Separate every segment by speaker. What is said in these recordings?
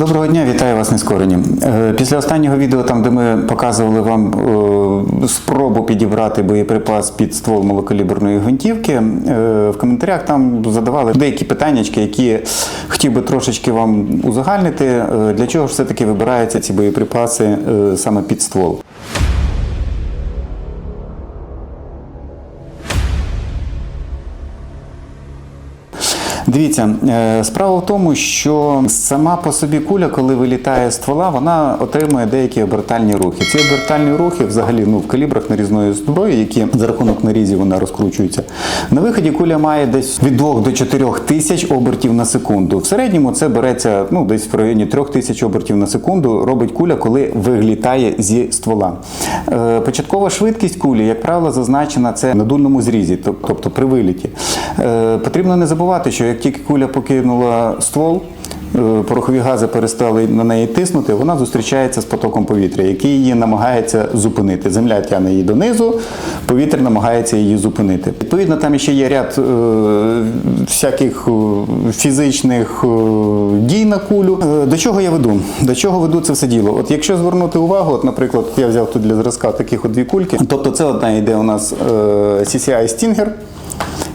Speaker 1: Доброго дня, вітаю вас нескорені. Е, Після останнього відео, там де ми показували вам е, спробу підібрати боєприпас під ствол малокаліберної гвинтівки, е, в коментарях там задавали деякі питання, які хотів би трошечки вам узагальнити. Для чого ж все-таки вибираються ці боєприпаси саме під ствол? Дивіться, е, справа в тому, що сама по собі куля, коли вилітає з ствола, вона отримує деякі обертальні рухи. Ці обертальні рухи, взагалі, ну в калібрах нарізної зброї, які за рахунок нарізів вона розкручується. На виході куля має десь від 2 до 4 тисяч обертів на секунду. В середньому це береться ну десь в районі 3 тисяч обертів на секунду. Робить куля, коли вилітає зі ствола. Е, Початкова швидкість кулі, як правило, зазначена це на дульному зрізі, тобто при виліті. Е, Потрібно не забувати, що як тільки куля покинула ствол, е, порохові гази перестали на неї тиснути, вона зустрічається з потоком повітря, який її намагається зупинити. Земля тягне її донизу, повітря намагається її зупинити. Відповідно, там ще є ряд е, всяких е, фізичних е, дій на кулю. До чого я веду? До чого веду це все діло? От якщо звернути увагу, от, наприклад, я взяв тут для зразка таких от дві кульки. Тобто, це одна йде у нас е, CCI Stinger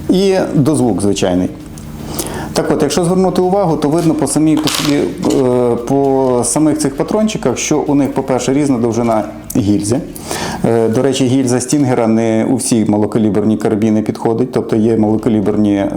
Speaker 1: і дозвук звичайний. Так от, якщо звернути увагу, то видно по самій по, собі, е, по самих цих патрончиках, що у них, по-перше, різна довжина гільзи. Е, До речі, гільза Стінгера не у всі малокаліберні карабіни підходить, тобто є малокаліберні е,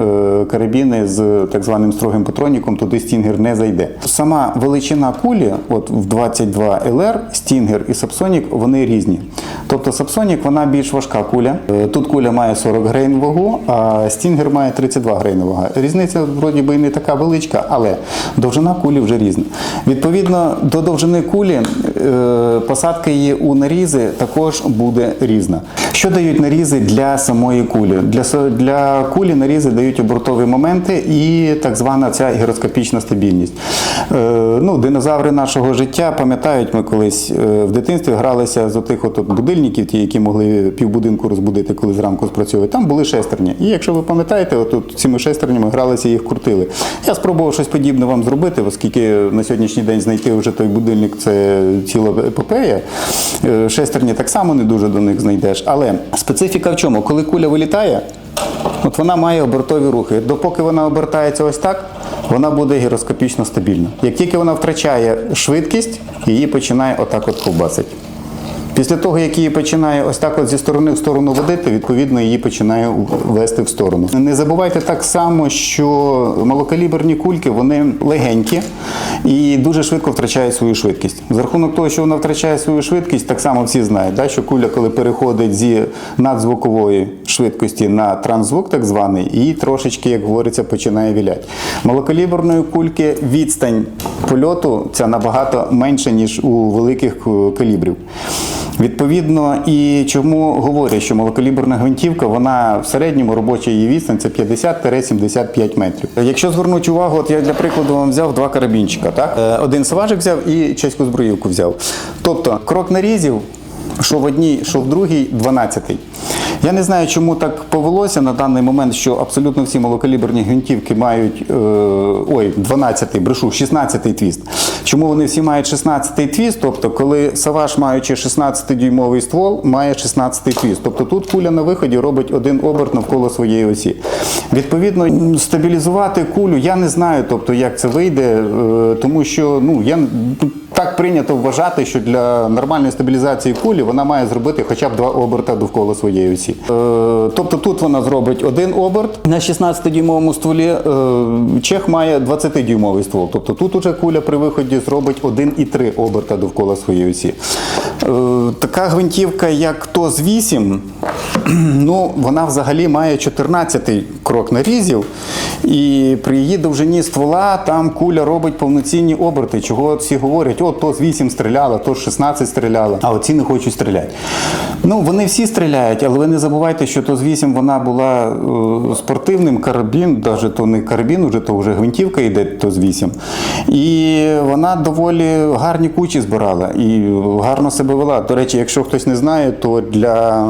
Speaker 1: карабіни з так званим строгим патроніком, туди Стінгер не зайде. Сама величина кулі, от в 22 ЛР, Стінгер і Сапсонік, вони різні. Тобто Сапсонік вона більш важка куля. Е, Тут куля має 40 грейн вагу, а Стінгер має 32 грейн вага. Різниця вроді би і не така величка, але довжина кулі вже різна. Відповідно до довжини кулі, посадка її у нарізи також буде різна. Що дають нарізи для самої кулі? Для, для кулі нарізи дають обертові моменти і так звана ця гіроскопічна стабільність. Е, ну, динозаври нашого життя пам'ятають, ми колись е, в дитинстві гралися з отих от, будильників, ті, які могли півбудинку розбудити, коли зранку спрацьовують. Там були шестерні. І якщо ви пам'ятаєте, от, от цими шестернями гралися, і їх крутили. Я спробував щось подібне вам зробити, оскільки на сьогоднішній день знайти вже той будильник це ціла епопея. Е, Шестерні так само не дуже до них знайдеш. Але специфіка в чому? Коли куля вилітає, От вона має обертові рухи. Допоки вона обертається ось так, вона буде гіроскопічно стабільна. Як тільки вона втрачає швидкість, її починає отак от ковбасити. Після того, як її починає ось так от зі сторони в сторону водити, відповідно її починає вести в сторону. Не забувайте так само, що малокаліберні кульки вони легенькі і дуже швидко втрачають свою швидкість. За рахунок того, що вона втрачає свою швидкість, так само всі знають, да, що куля, коли переходить зі надзвукової швидкості на трансзвук, так званий, і трошечки, як говориться, починає віляти. Малокаліберної кульки відстань польоту ця набагато менша, ніж у великих е, калібрів. Відповідно, і чому говорять, що малокаліберна гвинтівка, вона в середньому робоча її відстань це 50-75 метрів. Якщо звернути увагу, от я для прикладу вам взяв два карабінчика. Так? Е, Один сважик взяв і чеську зброївку взяв. Тобто крок нарізів, що в одній, що в другій, 12-й. Я не знаю, чому так повелося на даний момент, що абсолютно всі малокаліберні гвинтівки мають е, ой, 12-й, брешу, 16-й твіст. Чому вони всі мають 16-й твіст? Тобто, коли Саваш, маючи 16-дюймовий ствол, має 16-й твіст. Тобто тут куля на виході робить один оберт навколо своєї осі. Відповідно, стабілізувати кулю я не знаю, тобто як це вийде, е, тому що ну я так прийнято вважати, що для нормальної стабілізації кулі вона має зробити хоча б два оберта довкола своєї осі. Е, тобто тут вона зробить один оберт на 16-дюймовому стволі. Е, чех має 20-дюймовий ствол. Тобто тут уже куля при виході зробить 1,3 оберта довкола своєї осі. Е, така гвинтівка, як ТОЗ 8, ну вона взагалі має 14-й крок нарізів, і при її довжині ствола там куля робить повноцінні оберти. Чого всі говорять, о, то з 8 стріляла, то з 16 стріляла, а оці не хочуть стріляти. Ну, вони всі стріляють, але ви не забувайте, що то з 8 вона була е, спортивним карабін, навіть то не карабін, вже то вже гвинтівка йде то з 8. І вона доволі гарні кучі збирала і гарно себе вела. До речі, якщо хтось не знає, то для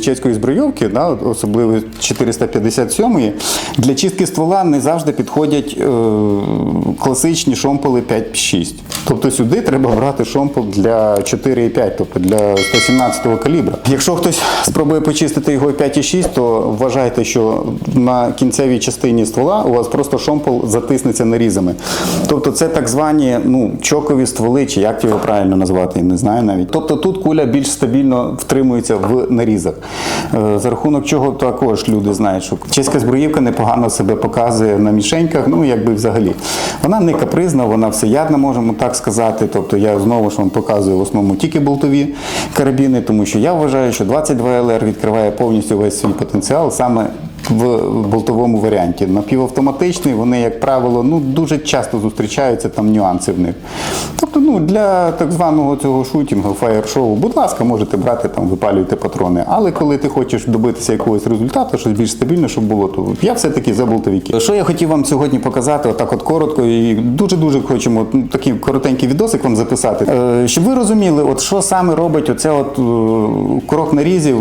Speaker 1: чеської збройовки, да, особливо 457-ї, для чистки ствола не завжди підходять е, класичні шомполи 5-6. Тобто сюди треба брати шомпол для 4,5, тобто для 117 калібра. Якщо хтось спробує почистити його 5,6, то вважайте, що на кінцевій частині ствола у вас просто шомпол затиснеться нарізами. Тобто це так звані ну, чокові стволи, чи як його правильно назвати, не знаю навіть. Тобто тут куля більш стабільно втримується в нарізах. Е, За рахунок чого також люди знають, що чеська зброївка непогано себе показує на мішеньках, ну якби взагалі. Вона не капризна, вона всеядна, можемо так сказати. Тобто я знову ж вам показую в основному тільки болтові карабіни, тому що я вважаю, що 22 ЛР відкриває повністю весь свій потенціал саме в болтовому варіанті. Напівавтоматичний, вони, як правило, ну дуже часто зустрічаються там нюанси в них. Тобто, ну для так званого цього шутінгу, фаєр-шоу, будь ласка, можете брати там, випалюйте патрони. Але коли ти хочеш добитися якогось результату, щось більш стабільне, щоб було, то я все-таки за болтовики. Що я хотів вам сьогодні показати, отак от коротко, і дуже-дуже хочемо ну, такий коротенький відосик вам записати, е, щоб ви розуміли, от що саме робить оце от е, крок нарізів.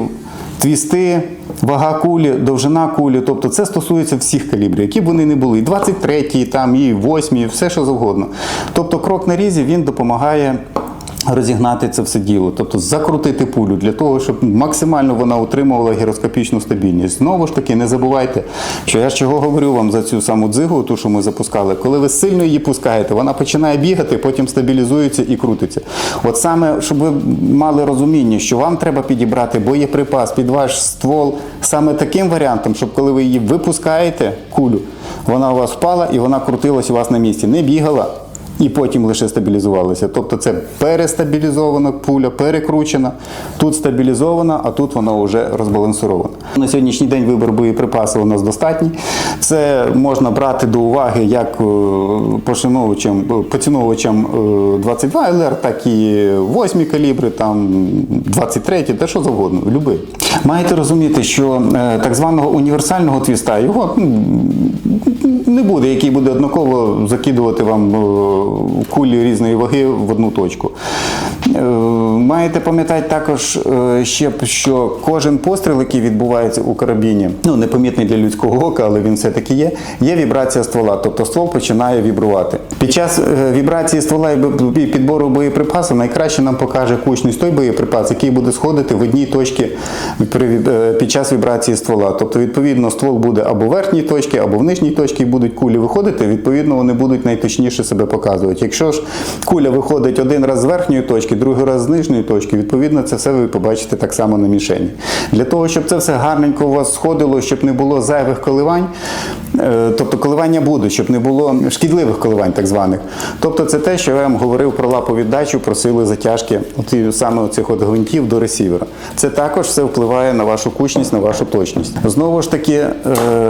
Speaker 1: Твісти, вага кулі, довжина кулі, тобто це стосується всіх калібрів, які б вони не були. І 23, там, і 8, все що завгодно. Тобто крок на різі він допомагає розігнати це все діло, тобто закрутити пулю для того, щоб максимально вона утримувала гіроскопічну стабільність. Знову ж таки, не забувайте, що я ж чого говорю вам за цю саму дзигу, ту, що ми запускали, коли ви сильно її пускаєте, вона починає бігати, потім стабілізується і крутиться. От саме, щоб ви мали розуміння, що вам треба підібрати боєприпас під ваш ствол саме таким варіантом, щоб коли ви її випускаєте, кулю, вона у вас впала і вона крутилась у вас на місці, не бігала і потім лише стабілізувалися. Тобто це перестабілізована пуля, перекручена, тут стабілізована, а тут вона вже розбалансована. На сьогоднішній день вибір боєприпасів у нас достатній. Це можна брати до уваги як е, пошановувачам, е, поціновувачам е, 22 ЛР, так і 8 калібри, там 23, те що завгодно, любий. Маєте розуміти, що е, так званого універсального твіста його не буде, який буде однаково закидувати вам е, кулі різної ваги в одну точку. Е, Маєте пам'ятати також е, ще, що кожен постріл, який відбувається у карабіні, ну непомітний для людського ока, але він все-таки є, є вібрація ствола, тобто ствол починає вібрувати. Під час е, вібрації ствола і підбору боєприпасу найкраще нам покаже кучність той боєприпас, який буде сходити в одній точці під час вібрації ствола. Тобто, відповідно, ствол буде або в верхній точці, або в нижній точці, і будуть кулі виходити, відповідно, вони будуть найточніше себе показувати. Якщо ж куля виходить один раз з верхньої точки, другий раз з нижньої точки, відповідно, це все ви побачите так само на мішені. Для того, щоб це все гарненько у вас сходило, щоб не було зайвих коливань, е, тобто коливання будуть, щоб не було шкідливих коливань, так званих. Тобто, це те, що я вам говорив про лаповіддачу, про сили затяжки, от і саме оцих от гвинтів до ресівера. Це також все впливає на вашу кучність, на вашу точність. Знову ж таки, е,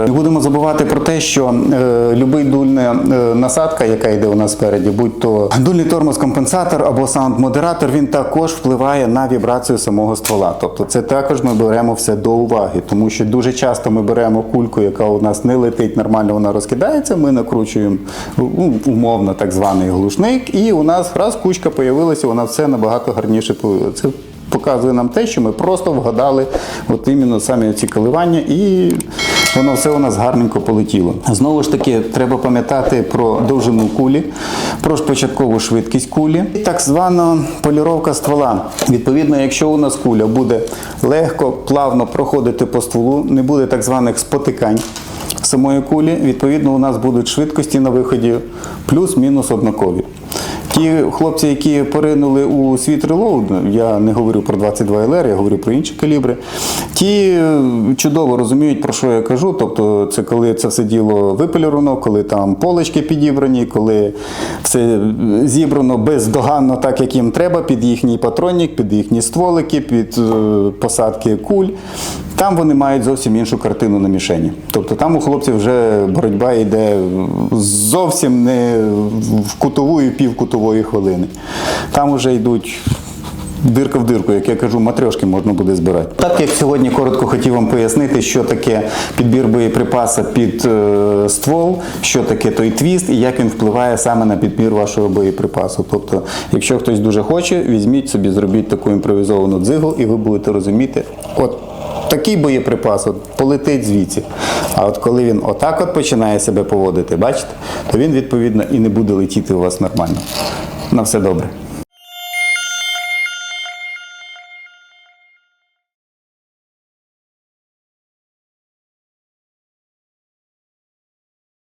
Speaker 1: не будемо забувати про те, що е, любий дульна насадка, яка йде у нас спереді, будь то дульний тормоз-компенсатор або саунд-модератор, він також впливає на вібрацію самого ствола. Тобто, це також ми беремо все до уваги, тому що дуже часто ми беремо кульку, яка у нас не летить нормально, вона розкидається. Ми накручуємо умовно так званий глушник, і у нас раз кучка появилася, вона все набагато гарніше. Це показує нам те, що ми просто вгадали от іменно самі ці коливання, і воно все у нас гарненько полетіло. Знову ж таки, треба пам'ятати про довжину кулі, про початкову швидкість кулі, і так звана поліровка ствола. Відповідно, якщо у нас куля буде легко, плавно проходити по стволу, не буде так званих спотикань самої кулі, відповідно, у нас будуть швидкості на виході плюс-мінус однакові. Ті хлопці, які поринули у світ релоуд, я не говорю про 22 ЛР, я говорю про інші калібри. Ті е, чудово розуміють, про що я кажу. Тобто, це коли це все діло виполіровано, коли там полочки підібрані, коли все зібрано бездоганно, так як їм треба, під їхній патронник, під їхні стволики, під е, посадки куль. Там вони мають зовсім іншу картину на мішені. Тобто там у хлопців вже боротьба йде зовсім не в кутову і півкутової хвилини. Там вже йдуть дирка в дирку, як я кажу, матрьошки можна буде збирати. Так як сьогодні коротко хотів вам пояснити, що таке підбір боєприпаса під е, ствол, що таке той твіст і як він впливає саме на підбір вашого боєприпасу. Тобто, якщо хтось дуже хоче, візьміть собі, зробіть таку імпровізовану дзигу, і ви будете розуміти, от такий боєприпас от, полетить звідси. А от коли він отак от починає себе поводити, бачите, то він відповідно і не буде летіти у вас нормально. На все добре.